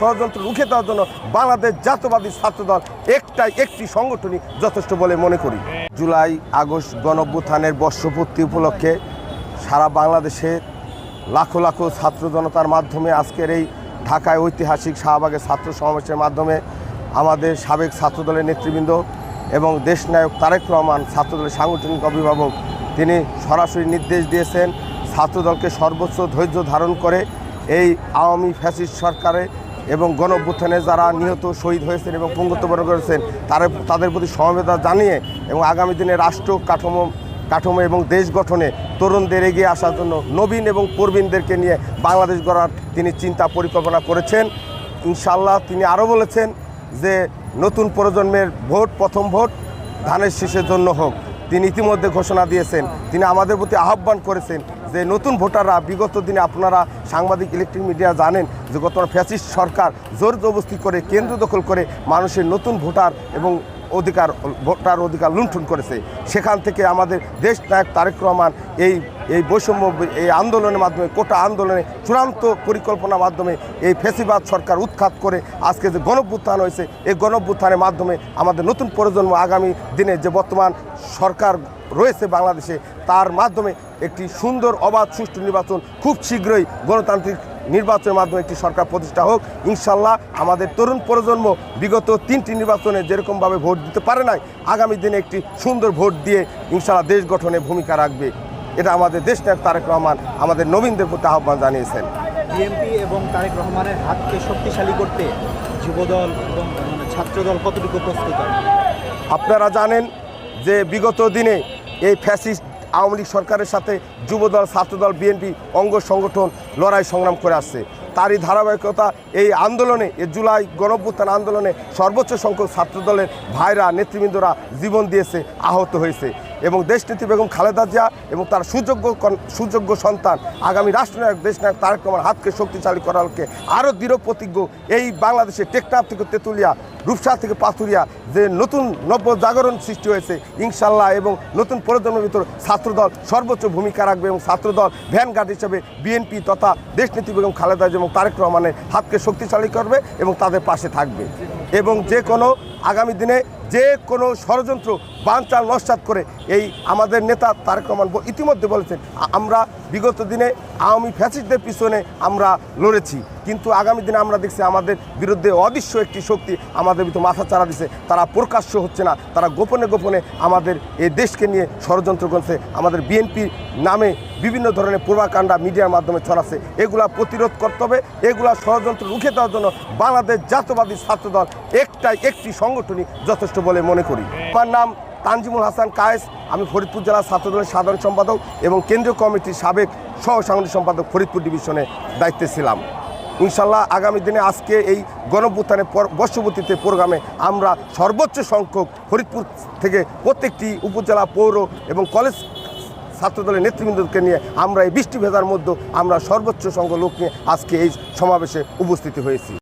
ষড়যন্ত্র রুখে দেওয়ার জন্য বাংলাদেশ জাতীয়বাদী ছাত্রদল একটাই একটি সংগঠনই যথেষ্ট বলে মনে করি। জুলাই, আগস্ট গণঅভ্যুত্থানের বর্ষপূর্তি উপলক্ষে সারা বাংলাদেশে লাখো লাখো ছাত্র জনতার মাধ্যমে আজকের এই ঢাকায় ঐতিহাসিক শাহবাগের ছাত্র সমাবেশের মাধ্যমে আমাদের সাবেক ছাত্রদলের নেতৃবৃন্দ এবং দেশনায়ক তারেক রহমান, ছাত্রদলের সাংগঠনিক অভিভাবক, তিনি সরাসরি নির্দেশ দিয়েছেন ছাত্রদলকে সর্বোচ্চ ধৈর্য ধারণ করে এই আওয়ামী ফ্যাসিস্ট সরকারে এবং গণ যারা নিহত শহীদ হয়েছেন এবং পঙ্গুত্ববরণ করেছেন, তারা তাদের প্রতি সমবেদনা জানিয়ে এবং আগামী দিনে রাষ্ট্র কাঠামো কাঠামো এবং দেশ গঠনে তরুণদের এগিয়ে আসার জন্য নবীন এবং প্রবীণদেরকে নিয়ে বাংলাদেশ গড়ার তিনি চিন্তা পরিকল্পনা করেছেন। ইনশাল্লাহ তিনি আরও বলেছেন যে, নতুন প্রজন্মের ভোট প্রথম ভোট, ধানের শীষের জন্য হোক। তিনি ইতিমধ্যে ঘোষণা দিয়েছেন, তিনি আমাদের প্রতি আহ্বান করেছেন যে নতুন ভোটাররা বিগত দিনে আপনারা সাংবাদিক ইলেকট্রিক মিডিয়া জানেন যে গত ফ্যাসিস্ট সরকার জোর জবস্তি করে কেন্দ্র দখল করে মানুষের নতুন ভোটার এবং অধিকার, ভোটার অধিকার লুণ্ঠন করেছে। সেখান থেকে আমাদের দেশ নায়ক তারেক রহমান এই এই বৈষম্য, এই আন্দোলনের মাধ্যমে, কোটা আন্দোলনে চূড়ান্ত পরিকল্পনার মাধ্যমে এই ফেসিবাদ সরকার উৎখাত করে আজকে যে গণভ্যুত্থান হয়েছে, এই গণভ্যুত্থানের মাধ্যমে আমাদের নতুন প্রজন্ম আগামী দিনে যে বর্তমান সরকার রয়েছে বাংলাদেশে, তার মাধ্যমে একটি সুন্দর অবাধ সুষ্ঠু নির্বাচন খুব শীঘ্রই গণতান্ত্রিক নির্বাচনের মাধ্যমে একটি সরকার প্রতিষ্ঠা হোক। ইনশাল্লাহ আমাদের তরুণ প্রজন্ম বিগত তিনটি নির্বাচনে যেরকমভাবে ভোট দিতে পারে নাই আগামী দিনে একটি সুন্দর ভোট দিয়ে ইনশাল্লাহ দেশ গঠনে ভূমিকা রাখবে। এটা আমাদের দেশ নায়ক তারেক রহমান আমাদের নবীনদের প্রতি আহ্বান জানিয়েছেন। বিএনপি এবং তারেক রহমানের হাতকে শক্তিশালী করতে যুবদল এবং ছাত্রদল কতটুকু প্রস্তুত? আপনারা জানেন যে বিগত দিনে এই ফ্যাসিস্ট আওয়ামী লীগ সরকারের সাথে যুবদল, ছাত্রদল বিএনপি অঙ্গ সংগঠন লড়াই সংগ্রাম করে আসছে। তারই ধারাবাহিকতা এই আন্দোলনে, এই জুলাই গণভ্যুত্থান আন্দোলনে সর্বোচ্চ সংখ্যক ছাত্রদলের ভাইরা, নেতৃবৃন্দরা জীবন দিয়েছে, আহত হয়েছে। এবং দেশনেত্রী বেগম খালেদা জিয়া এবং তার সুযোগ্য সুযোগ্য সন্তান আগামী রাষ্ট্রনায়ক দেশনায়ক তারেক রহমান হাতকে শক্তিশালী করারকে আরও দৃঢ় প্রতিজ্ঞ এই বাংলাদেশে টেকনাফ থেকে তেঁতুলিয়া, রূপসা থেকে পাথুরিয়া যে নতুন নব্য জাগরণ সৃষ্টি হয়েছে, ইনশাল্লাহ এবং নতুন প্রজন্মের ভিতর ছাত্রদল সর্বোচ্চ ভূমিকা রাখবে এবং ছাত্রদল ভ্যানগার্ড হিসেবে বিএনপি তথা দেশনীতি বেগম খালেদা জিয়া এবং তারেক রহমানের হাতকে শক্তিশালী করবে এবং তাদের পাশে থাকবে। এবং যে কোনো আগামী দিনে যে কোনো ষড়যন্ত্র বানচাল নস্বাত করে এই আমাদের নেতা তারেক রহমান ইতিমধ্যে বলেছেন আমরা বিগত দিনে আওয়ামী ফ্যাসিস্টদের পিছনে আমরা লড়েছি। কিন্তু আগামী দিনে আমরা দেখছি আমাদের বিরুদ্ধে অদৃশ্য একটি শক্তি আমাদের ভিতরে মাথা চারা দিছে। তারা প্রকাশ্য হচ্ছে না। তারা গোপনে গোপনে আমাদের এই দেশকে নিয়ে ষড়যন্ত্র করছে। আমাদের বিএনপি নামে বিভিন্ন ধরনের পূর্বাকাণ্ডা মিডিয়ার মাধ্যমে ছড়াচ্ছে। এগুলা প্রতিরোধ করতে হবে। এগুলা ষড়যন্ত্র রুখে দেওয়ার জন্য বাংলাদেশ জাতীয়বাদী ছাত্রদল একটাই একটি সংগঠনই যথেষ্ট বলে মনে করি। আমার নাম তানজিমুল হাসান কায়েস, আমি ফরিদপুর জেলা ছাত্রদলের সাধারণ সম্পাদক এবং কেন্দ্রীয় কমিটির সাবেক সহ সম্পাদক ফরিদপুর ডিভিশনে দায়িত্বে ছিলাম। ইনশাল্লাহ আগামী দিনে আজকে এই গণভ্যুত্থানের পর বর্ষবর্তীতে প্রোগ্রামে আমরা সর্বোচ্চ সংখ্যক ফরিদপুর থেকে প্রত্যেকটি উপজেলা পৌর এবং কলেজ ছাত্রদলের নেতৃবৃন্দকে নিয়ে আমরা এই বৃষ্টি ভেজার মধ্যে আমরা সর্বোচ্চ সংখ্যক লোক নিয়ে আজকে এই সমাবেশে উপস্থিত হয়েছি।